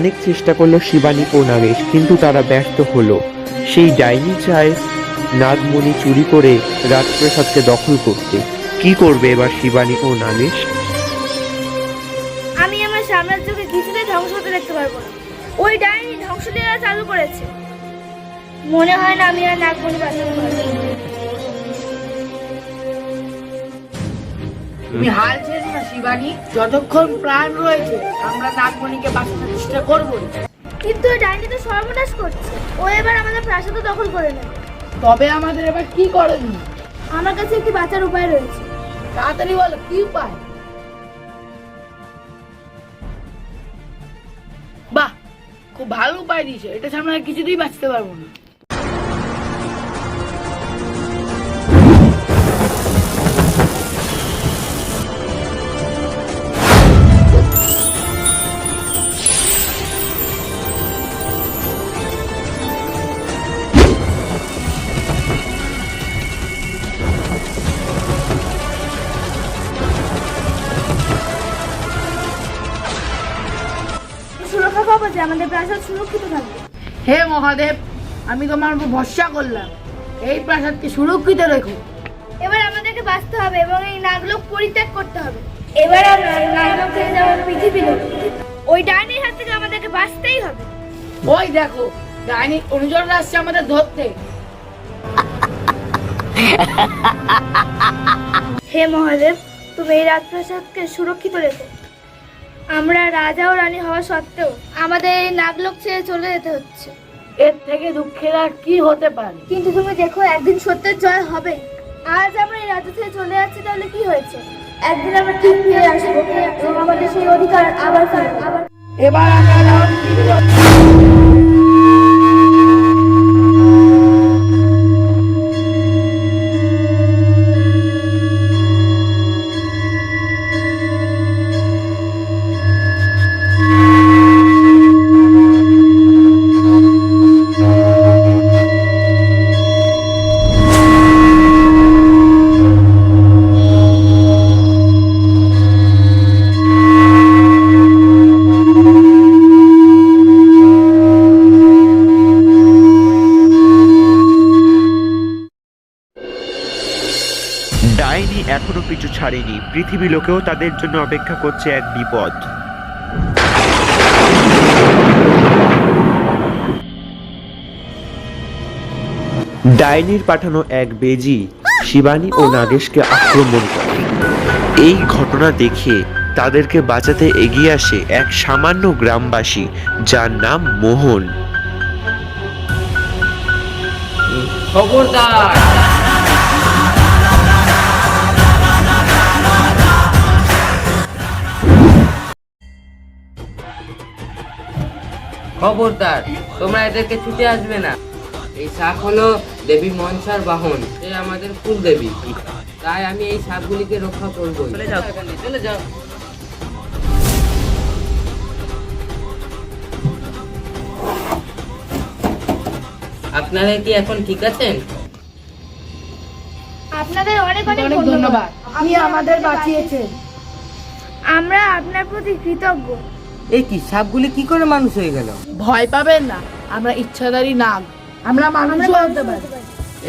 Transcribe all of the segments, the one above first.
অনেক চেষ্টা করল শিবানী ও নাগেশ, কিন্তু তারা ব্যর্থ হলো। সেই ডাইনি চায় নাগমণি চুরি করে রাজপ্রাসাদকে দখল করতে। কি করবে এবার শিবানী ও নাগেশ? আমি আমার সাম্রাজ্যকে কিছুতেই ধ্বংস হতে দেখতে পারব না। ওই ডাইনি ধ্বংসলীলা চালু করেছে। মনে হয় না আমি আর নাগমণি বাঁচাতে পারব। তুমি হাল ছেড়ে না শিবানী। যতক্ষণ প্রাণ রয়েছে আমরা নাগমণিকে বাঁচানোর চেষ্টা করব। কিন্তু ওই ডাইনি তো সর্বনাশ করছে। ও এবার আমাদের দখল করে নেবে। তবে আমাদের এবার কি করণীয় আমার কাছে একটি বাঁচার উপায় রয়েছে। তাড়াতাড়ি বলো কি উপায়? বাহ খুব ভালো উপায় দিয়েছ। এটা ছাড়া আমরা কিছুতেই বাঁচতে পারব না। পাবো যে আমাদের প্রাসাদ সুরক্ষিত থাকবে। হে মহাদেব আমি তোমার উপর ভরসা করলাম। এই প্রাসাদকে সুরক্ষিত রেখো। এবার আমাদেরকে বাঁচতে হবে এবং এই নাগলোক পরিত্যাগ করতে হবে। এবার আমরা নাগলোক থেকে যাব পৃথিবী ওই ডাইনির হাত থেকে আমাদেরকে বাঁচতেই হবে। ওই দেখো ডাইনি অনুচররা আসছে আমাদের ধরতে। হে মহাদেব তুমি এই রাজপ্রাসাদকে সুরক্ষিত রেখো। আমরা রাজা ও রানী হওয়া সত্ত্বেও আমাদের এই নাগলোক ছেড়ে চলে যেতে হচ্ছে। এর থেকে দুঃখের আর কি হতে পারে? কিন্তু তুমি দেখো একদিন সত্যের জয় হবে। আজ আমরা এই রাজা ছেড়ে চলে যাচ্ছি তাহলে কি হয়েছে? একদিন আমরা ঠিক ফিরে আসব। আমাদের সেই অধিকার আবার আবার এবার আমরা এখনও পিছু ছাড়েনি। পৃথিবী লোকেও তাদের জন্য অপেক্ষা করছে এক বিপদ। ডাইনির পাঠানো এক বেজি শিবানী ও নাগেশকে আক্রমণ করে। এই ঘটনা দেখে তাদেরকে বাঁচাতে এগিয়ে আসে এক সামান্য গ্রামবাসী যার নাম মোহন। খবরদার! খবরদার তোমরা এদেরকে ছুটে আসবে না। এই শাক হলো দেবী মনসার বাহন সে আমাদের কুল দেবী। তাই আমি এই শাকগুলিকে রক্ষা করব চলে যাও। চলে যাও। আপনারা কি এখন ঠিক আছেন? আপনাদের অনেক অনেক অনেক ধন্যবাদ। আপনি আমাদের বাঁচিয়েছেন। আমরা আপনার প্রতি কৃতজ্ঞ। এই কি সাপগুলি কি করে মানুষ হয়ে গেল? ভয় পাবেন না আমরা ইচ্ছাধারী নাগ। আমরা মানুষও হতে পারি।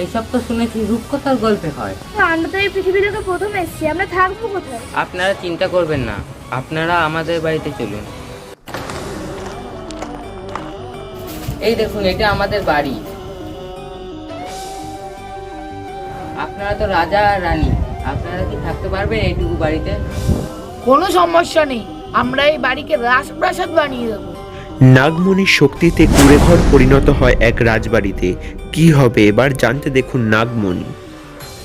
এইসব তো শুনেছি রূপকথার গল্পে হয়। আমরা তো এই পৃথিবী থেকে প্রথম এসেছি আমরা থাকব কোথায়? আপনারা চিন্তা করবেন না আপনারা আমাদের বাড়িতে চলুন। এই দেখুন এটা আমাদের বাড়ি। আপনারা তো রাজা আর রানী আপনারা কি থাকতে পারবেন এইটুকু বাড়িতে? কোনো সমস্যা নেই। আমরা এই বাড়িকে রাজপ্রাসাদ বানিয়ে দেবো। নাগমণির শক্তিতে কুড়েঘর পরিণত হয় এক রাজবাড়িতে। কি হবে এবার জানতে দেখুন নাগমণি।